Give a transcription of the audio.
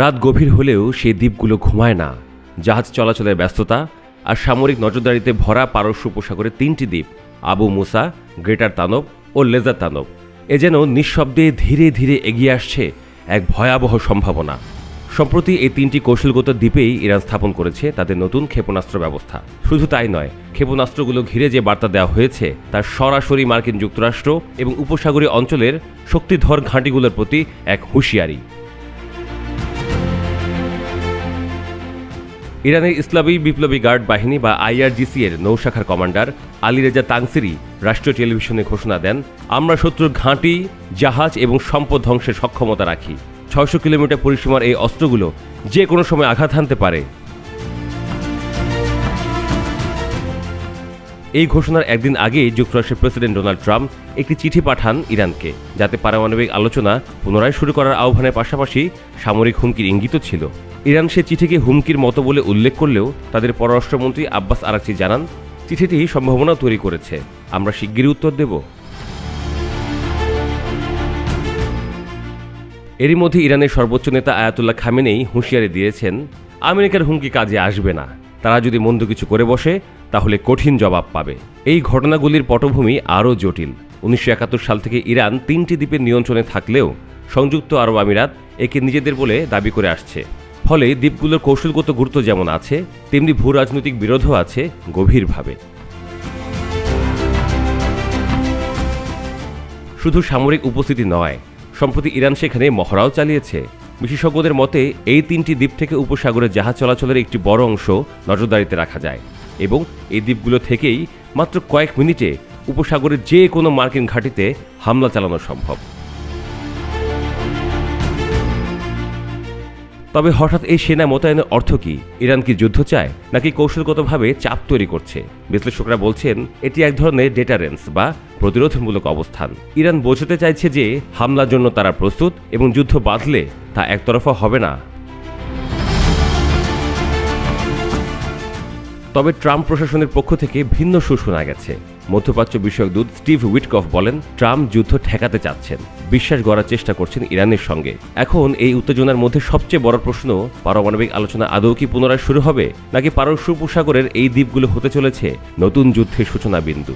রাত গভীর হলেও সেই দ্বীপগুলো ঘুমায় না। জাহাজ চলাচলের ব্যস্ততা আর সামরিক নজরদারিতে ভরা পারস্য উপসাগরে তিনটি দ্বীপ, আবু মুসা, গ্রেটার তানব ও লেজার তানব। এ যেন নিঃশব্দে ধীরে ধীরে এগিয়ে আসছে এক ভয়াবহ সম্ভাবনা। সম্প্রতি এই তিনটি কৌশলগত দ্বীপেই ইরান স্থাপন করেছে তাদের নতুন ক্ষেপণাস্ত্র ব্যবস্থা। শুধু তাই নয়, ক্ষেপণাস্ত্রগুলো ঘিরে যে বার্তা দেওয়া হয়েছে তার সরাসরি মার্কিন যুক্তরাষ্ট্র এবং উপসাগরীয় অঞ্চলের শক্তিধর ঘাঁটিগুলোর প্রতি এক হুঁশিয়ারি। ইরানের ইসলামী বিপ্লবী গার্ড বাহিনী বা আইআরজিসি এর নৌশাখার কমান্ডার আলী রেজা তাংসিরি রাষ্ট্রীয় টেলিভিশনে ঘোষণা দেন, আমরা শত্রুর ঘাঁটি, জাহাজ এবং সম্পদ ধ্বংসের সক্ষমতা রাখি। ছয়শো কিলোমিটার পরিসীমার এই অস্ত্রগুলো যে কোনো সময় আঘাত হানতে পারে। এই ঘোষণার একদিন আগেই যুক্তরাষ্ট্রের প্রেসিডেন্ট ডোনাল্ড ট্রাম্প একটি চিঠি পাঠান ইরানকে, যাতে পারমাণবিক আলোচনা পুনরায় শুরু করার আহ্বানের পাশাপাশি সামরিক হুমকির ইঙ্গিতও ছিল। ইরান সে চিঠিকে হুমকির মতো বলে উল্লেখ করলেও তাদের পররাষ্ট্রমন্ত্রী আব্বাস আরাকচি জানান, চিঠিটি সম্ভাবনা তৈরি করেছে। আমরা শিগগিরই উত্তর দেব। এরই মধ্যে ইরানের সর্বোচ্চ নেতা আয়াতুল্লাহ খামেনেই হুঁশিয়ারি দিয়েছেন, আমেরিকার হুমকি কাজে আসবে না। তারা যদি মন্দ কিছু করে বসে, তাহলে কঠিন জবাব পাবে। এই ঘটনাগুলির পটভূমি আরও জটিল। উনিশশো একাত্তর সাল থেকে ইরান তিনটি দ্বীপের নিয়ন্ত্রণে থাকলেও সংযুক্ত আরব আমিরাত একে নিজেদের বলে দাবি করে আসছে। ফলে দ্বীপগুলোর কৌশলগত গুরুত্ব যেমন আছে, তেমনি ভূ রাজনৈতিক বিরোধও আছে গভীরভাবে। শুধু সামরিক উপস্থিতি নয়, সম্প্রতি ইরান সেখানে মহড়াও চালিয়েছে। বিশেষজ্ঞদের মতে, এই তিনটি দ্বীপ থেকে উপসাগরে জাহাজ চলাচলের একটি বড় অংশ নজরদারিতে রাখা যায় এবং এই দ্বীপগুলো থেকেই মাত্র কয়েক মিনিটে উপসাগরের যে কোনো মার্কিন ঘাঁটিতে হামলা চালানো সম্ভব। তবে হঠাৎ এই সেনা মোতায়েনের অর্থ কি? ইরান কি যুদ্ধ চায়, নাকি কৌশলগতভাবে চাপ তৈরি করছে? বিশ্লেষকরা বলছেন, এটি এক ধরনের ডেটারেন্স বা প্রতিরোধমূলক অবস্থান। ইরান বোঝাতে চাইছে যে, হামলার জন্য তারা প্রস্তুত এবং যুদ্ধ বাঁধলে তা একতরফা হবে না। তবে ট্রাম্প প্রশাসনের পক্ষ থেকে ভিন্ন সুর শোনা গেছে। মধ্যপ্রাচ্য বিষয়ক দূত স্টিভ উইটকফ বলেন, ট্রাম্প যুদ্ধ ঠেকাতে চাচ্ছেন, বিশ্বাস গড়ার চেষ্টা করছেন ইরানের সঙ্গে। এখন এই উত্তেজনার মধ্যে সবচেয়ে বড় প্রশ্ন, পারমাণবিক আলোচনা আদৌ কি পুনরায় শুরু হবে, নাকি পারস্য উপসাগরের এই দ্বীপগুলো হতে চলেছে নতুন যুদ্ধের সূচনা বিন্দু